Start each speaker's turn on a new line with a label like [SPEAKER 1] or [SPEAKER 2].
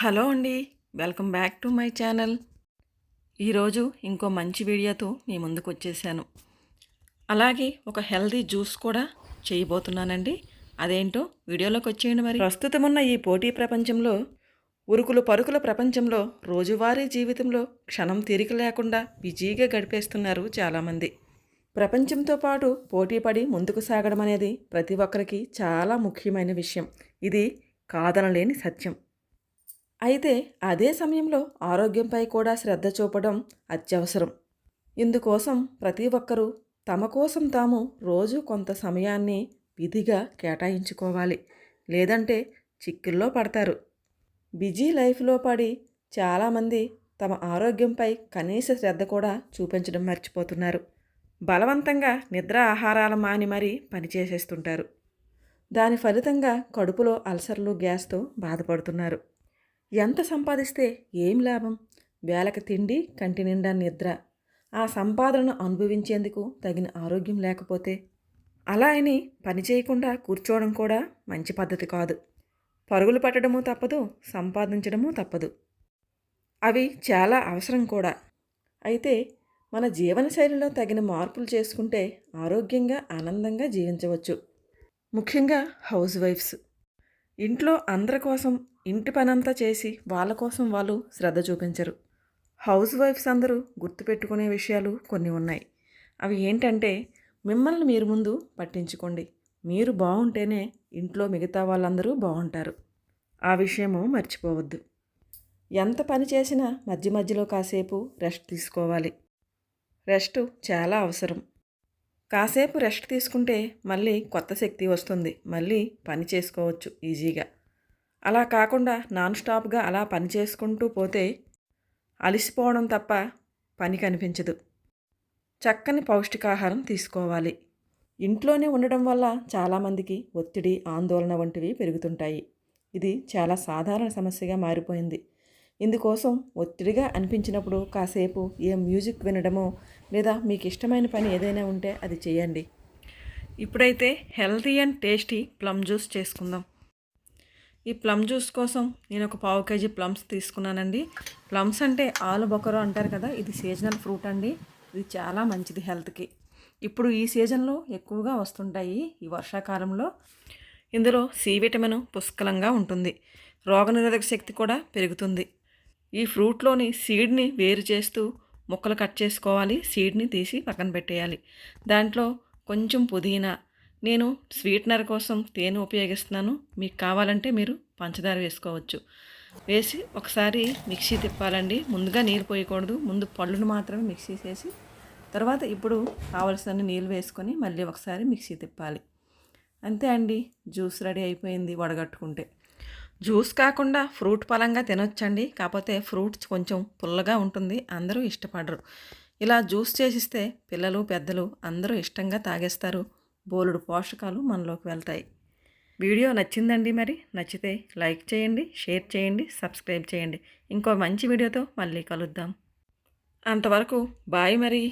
[SPEAKER 1] Hello అండి welcome back to my channel. ఈరోజు ఇంకో మంచి వీడియోతో మీ ముందుకు వచ్చేసాను. అలాగే ఒక హెల్దీ జ్యూస్ కూడా చేయబోతున్నానండి. అదేంటో వీడియోలోకి వచ్చేయండి మరి. ప్రస్తుతం ఉన్న ఈ పోటీ ప్రపంచంలో ఉరుకులు పరుకుల ప్రపంచంలో రోజువారీ జీవితంలో క్షణం తీరిక లేకుండా బిజీగా గడిపేస్తున్నారు చాలామంది. ప్రపంచంతో పాటు పోటీపడి ముందుకు సాగడం అనేది ప్రతి ఒక్కరికి చాలా ముఖ్యమైన విషయం. ఇది కాదనలేని సత్యం. అయితే అదే సమయంలో ఆరోగ్యంపై కూడా శ్రద్ధ చూపడం అత్యవసరం. ఇందుకోసం ప్రతి ఒక్కరూ తమ కోసం తాము రోజు కొంత సమయాన్ని విధిగా కేటాయించుకోవాలి. లేదంటే చిక్కుల్లో పడతారు. బిజీ లైఫ్లో పడి చాలామంది తమ ఆరోగ్యంపై కనీస శ్రద్ధ కూడా చూపించడం మర్చిపోతున్నారు. బలవంతంగా నిద్ర ఆహారాల మాని మరీ పనిచేసేస్తుంటారు దాని ఫలితంగా కడుపులో అల్సర్లు గ్యాస్తో బాధపడుతున్నారు. ఎంత సంపాదిస్తే ఏం లాభం? వేలకు తిండి కంటి నిండా నిద్ర. ఆ సంపాదనను అనుభవించేందుకు తగిన ఆరోగ్యం లేకపోతే? అలా అని పని చేయకుండా కూర్చోవడం కూడా మంచి పద్ధతి కాదు. పరుగులు పట్టడము తప్పదు సంపాదించడము తప్పదు. అవి చాలా అవసరం కూడా. అయితే మన జీవనశైలిలో తగిన మార్పులు చేసుకుంటే ఆరోగ్యంగా ఆనందంగా జీవించవచ్చు. ముఖ్యంగా హౌస్ వైఫ్స్. ఇంట్లో అందరి కోసం ఇంటి పనంతా చేసి వాళ్ళ కోసం వాళ్ళు శ్రద్ధ చూపించరు. హౌస్ వైఫ్స్ అందరూ గుర్తుపెట్టుకునే విషయాలు కొన్ని ఉన్నాయి. అవి ఏంటంటే మిమ్మల్ని మీరు ముందు పట్టించుకోండి. మీరు బాగుంటేనే ఇంట్లో మిగతా వాళ్ళందరూ బాగుంటారు. ఆ విషయము మర్చిపోవద్దు. ఎంత పని చేసినా మధ్య మధ్యలో కాసేపు రెస్ట్ తీసుకోవాలి. రెస్ట్ చాలా అవసరం. కాసేపు రెస్ట్ తీసుకుంటే మళ్ళీ కొత్త శక్తి వస్తుంది. మళ్ళీ పని చేసుకోవచ్చు. ఈజీగా. అలా కాకుండా నాన్ స్టాప్గా అలా పని చేసుకుంటూ పోతే అలసిపోవడం తప్ప పని కనిపించదు. చక్కని పౌష్టికాహారం తీసుకోవాలి. ఇంట్లోనే ఉండడం వల్ల చాలామందికి ఒత్తిడి ఆందోళన వంటివి పెరుగుతుంటాయి. ఇది చాలా సాధారణ సమస్యగా మారిపోయింది. ఇందుకోసం ఒత్తిడిగా అనిపించినప్పుడు కాసేపు ఏ మ్యూజిక్ వినడమో లేదా మీకు ఇష్టమైన పని ఏదైనా ఉంటే అది చేయండి. ఇప్పుడైతే healthy and tasty plum juice చేసుకుందాం. ఈ ప్లమ్ జ్యూస్ కోసం నేను ఒక పావు కేజీ ప్లమ్స్ తీసుకున్నానండి. ప్లమ్స్ అంటే ఆలు బొకరో అంటారు కదా ఇది సీజనల్ ఫ్రూట్ అండి. ఇది చాలా మంచిది హెల్త్కి. ఇప్పుడు ఈ సీజన్లో ఎక్కువగా వస్తుంటాయి ఈ వర్షాకాలంలో. ఇందులో సి విటమిన్ పుష్కలంగా ఉంటుంది. రోగనిరోధక శక్తి కూడా పెరుగుతుంది. ఈ ఫ్రూట్లోని సీడ్ని వేరు చేస్తూ ముక్కలు కట్ చేసుకోవాలి. సీడ్ని తీసి పక్కన పెట్టేయాలి. దాంట్లో కొంచెం పుదీనా. నేను స్వీట్నర్ కోసం తేనె ఉపయోగిస్తున్నాను. మీకు కావాలంటే మీరు పంచదార వేసుకోవచ్చు. వేసి ఒకసారి మిక్సీ తిప్పాలండి. ముందుగా నీళ్ళు పోయకూడదు. ముందు పళ్ళును మాత్రమే మిక్సీ చేసి తర్వాత ఇప్పుడు కావలసిన నీళ్ళు వేసుకొని మళ్ళీ ఒకసారి మిక్సీ తిప్పాలి. అంతే అండి. జ్యూస్ రెడీ అయిపోయింది వడగట్టుకుంటే. జ్యూస్ కాకుండా ఫ్రూట్ పలంగా తినొచ్చండి. కాకపోతే ఫ్రూట్స్ కొంచెం పుల్లగా ఉంటుంది అందరూ ఇష్టపడరు. ఇలా జ్యూస్ చేసిస్తే పిల్లలు పెద్దలు అందరూ ఇష్టంగా తాగేస్తారు. బోలుడు పోషకాలు మనలోకి వెళ్తాయి. వీడియో నచ్చిందండి మరి? నచ్చితే లైక్ చేయండి షేర్ చేయండి సబ్స్క్రైబ్ చేయండి. ఇంకో మంచి వీడియోతో మళ్ళీ కలుద్దాం. అంతవరకు బాయ్ మరి.